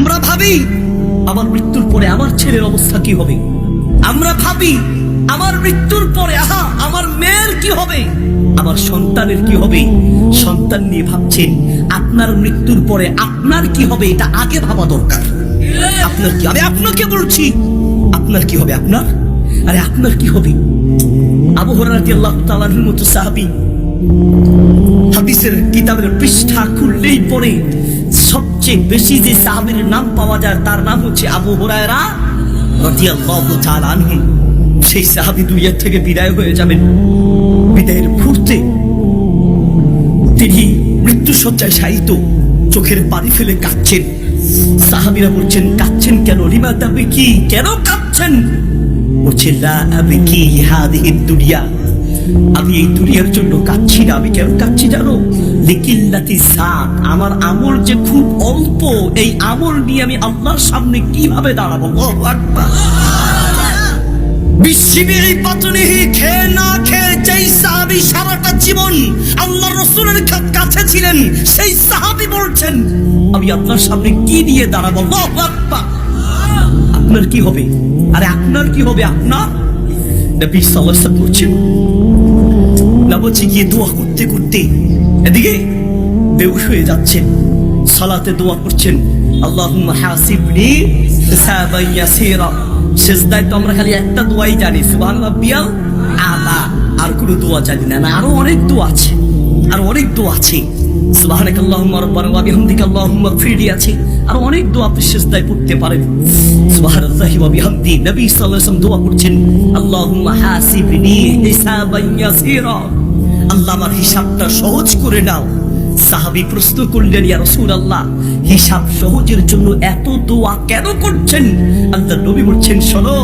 আমরা ভাবি, আমার মৃত্যুর পরে আমার ছেলের অবস্থা কি হবে? আমরা ভাবি, আমার মৃত্যুর পরে, আহা, আমার মেয়ের কি হবে? আমার সন্তানের কি হবে? সন্তান নিয়ে ভাবছেন, আপনার মৃত্যুর পরে আপনার কি হবে? এটা আগে ভাবা দরকার। আপনার কি আমি আপনাকে বলছি? আপনার কি হবে? আপনার? আরে, আপনার কি হবে? আবু হরারদি আল্লাহ তাআলার মতো সাহাবী, হাদিসের কিতাবের পৃষ্ঠা খুললেই পরে সবচেয়ে বেশি যে সাহাবীর নাম পাওয়া যায়, তার নাম হচ্ছে আবু হুরায়রা রাদিয়াল্লাহু তাআলা আনহু। সেই সাহাবী দুনিয়া থেকে বিদায় হয়ে যাবেন। বিদায়ের মুহূর্তে তিনি মৃত্যু সজ্জায় শায়িত চোখের পানি ফেলে কাঁদছেন। সাহাবীরা বলছেন, কাঁদছেন কেন? লিমা দাবি কি কেন কাঁদছেন? বলছেন লা আমি কি হাদিহি দুনিয়া। আমি এই দুনিয়ার জন্য কাঁদছি না। আমি কেন কাঁদছি জানো? লিকিল্লাতি সাত আমার আমল যে খুব অল্প, এই আমল নিয়ে আমি আল্লাহর সামনে কীভাবে দাঁড়াবো? খেয়ে না খেয়ে যেই সাহাবি সারাটা জীবন আল্লাহ রসুলের কাছে ছিলেন, সেই সাহাবি বলছেন, আমি আপনার সামনে কি নিয়ে দাঁড়াবো? আপনার কি হবে? আরে আপনার কি হবে? আপনার? নবী বলছেন না গিয়ে দোয়া করতে করতে এদিকে বেউস হয়ে যাচ্ছেন। সালাতে দোয়া করছেন। আল্লাহুম্মা হাসিবনি হিসাবান সেজদায় তো আমরা খালি একটা দোয়াই জানি সুবহান রাব্বিয়াল আলা, আর কোনো দোয়া জানি না। আরও অনেক দোয়া আছে। আর অনেক দোয়া আছে। সুবহানাক আল্লাহুম্মা রাব্বানা ওয়া বিহামদিকা আল্লাহুম্মা ফিরলি আছে। আর অনেক দোয়া আপনি সেজদায় পড়তে পারেন। সুবহানাল্লাহি। আল্লাহ আমার হিসাবটা সহজ করে নাও। সাহাবী প্রশ্ন করলেন, ইয়া রাসূলুল্লাহ, হিসাব সহজের জন্য এত দোয়া কেন করছেন? আল্লাহ নবী বলছেন, শোনো,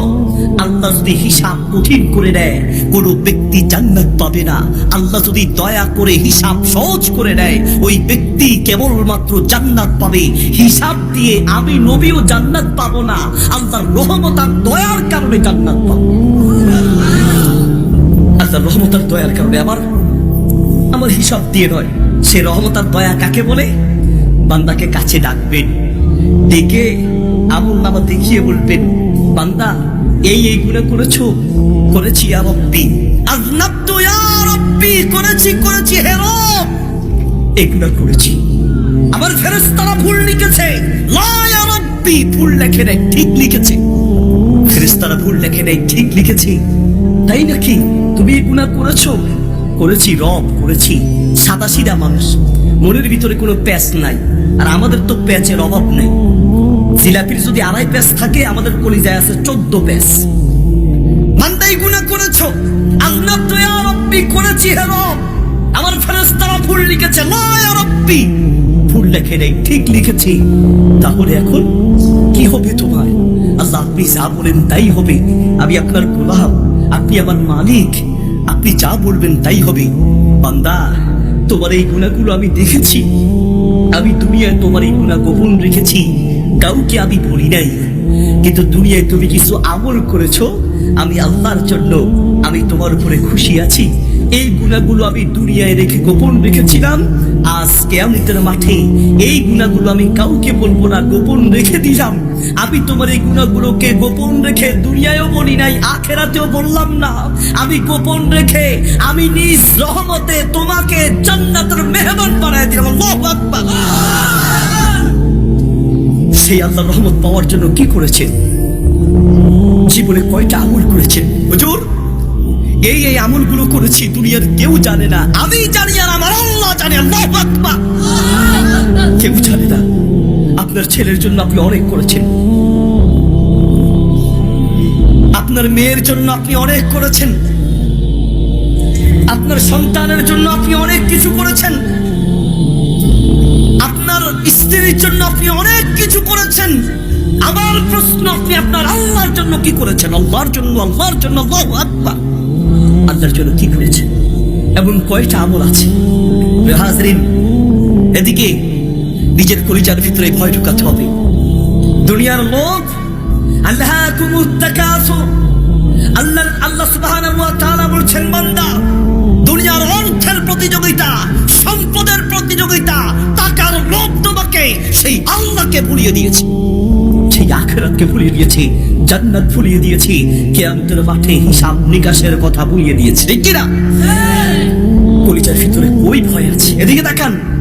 আল্লাহ যদি হিসাব কঠিন করে দেয়, কোনো ব্যক্তি জান্নাত পাবে না। আল্লাহ যদি দয়া করে হিসাব সহজ করে দেয়, ওই ব্যক্তি কেবলমাত্র জান্নাত পাবে। হিসাব দিয়ে আমি নবীও জান্নাত পাবো না, আল্লাহর রহমত আর দয়ার কারণে জান্নাত পাবো আল্লাহর রহমত আর দয়ার কারণে আমার আমার হিসাব দিয়ে নয়। সে রহমত আর দয়া কাকে বলে? বান্দাকে কাছে ডাকবেন, ডেকে আমল নামা দেখিয়ে বলবেন, বান্দা, এই এই গুণে করেছ, করেছি ইয়া রব্বি। করেছি করেছি, হে রব। এগুলো করেছি। আমার ফেরেশতারা ভুল লিখেছে। লা ইয়া ভুল লেখে নাই, ঠিক লিখেছে। ফেরেশতারা ভুল লেখে নাই, ঠিক লিখেছে। তাই নাকি তুমি এই করেছ? করেছি রব, করেছি সিধা মানুষ। মনের ভিতরে কোনো প্যাচ নাই, আর আমাদের তো প্যাচের অভাব নেই। জিলাপির যদি আড়াই প্যাচ থাকে, আমাদের কলিজায় আছে চোদ্দ প্যাচ। মান্দাই গুণা করেছ, আল্লাহ তো করেছি হে রব। আমার ফেরেশতারা ভুল লিখেছে ইয়া রব্বি। ভুল লেখে নেই, ঠিক লিখেছি। তাহলে এখন কি হবে তোমার? আল্লাহ আপনি যা বলেন তাই হবে। আমি আপনার গোলাম, আপনি আমার মালিক। আপনি যা বলবেন তাই হবে। বান্দা, তোমার এই গুণাগুলো আমি দেখেছি। আমি দুনিয়ায় তোমার এই গুণা গোপন রেখেছি। কাউকে আমি বলি নাই। কিন্তু দুনিয়ায় তুমি কিছু আমল করেছ। আমি আল্লাহর জন্য আমি তোমার উপরে খুশি আছি। এই গুণাগুলো আমি দুনিয়ায় রেখে গোপন রেখেছিলাম। আজ কেয়ামতের মাঠে এই গুণাগুলো আমি কাউকে বলব না, গোপন রেখে দিলাম। আমি তোমার এই গুণাগুলোকে গোপন রেখে দুনিয়ায়ও বলি নাই, আখেরাতেও বললাম না। আমি গোপন রেখে, আমি নিজ রহমতে তোমাকে জান্নাতের মেহমান বানায় দিলাম। আল্লাহু সেই আল্লাহর রহমত পাওয়ার জন্য কি করেছেন? জীবনে কয়টা আমল করেছেন? হুজুর এই এই আমলগুলো করেছি, দুনিয়ার কেউ জানে না। আমি জানি আর আমার আল্লাহ জানে, আল্লাহু কেউ জানে না। আপনার ছেলের জন্য আপনি অনেক করেছেন। আপনার মেয়ের জন্য আপনি অনেক করেছেন। আপনার সন্তানের জন্য আপনি অনেক কিছু করেছেন। আপনার স্ত্রীর জন্য আপনি অনেক কিছু করেছেন। আমার প্রশ্ন, আপনি আপনার আল্লাহর জন্য কি করেছেন? আল্লাহর জন্য আল্লাহর জন্য, আল্লাহু আকবার। আল্লাহর জন্য কি করেছেন এমন কয়টা আমল আছে? হাজরিন, এদিকে নিজের কলিজার ভিতরে ভয় ঢুকাতে হবে। দুনিয়ার লোক আল্লাহ আল্লাহ আল্লাহ বলছেন, বান্দা, দুনিয়ার অর্থের প্রতিযোগিতা, সম্পদের প্রতিযোগিতা, টাকার লোভ তোমাকে সেই আল্লাহকে ভুলিয়ে দিয়েছে। আখেরাতকে ভুলিয়ে দিয়েছি জান্নাত ভুলিয়ে দিয়েছি কেয়ামতের মাঠে হিসাব নিকাশের কথা ভুলিয়ে দিয়েছি। ঠিক কিনা? কলিজার ভিতরে ওই ভয় আছে। এদিকে তাকান।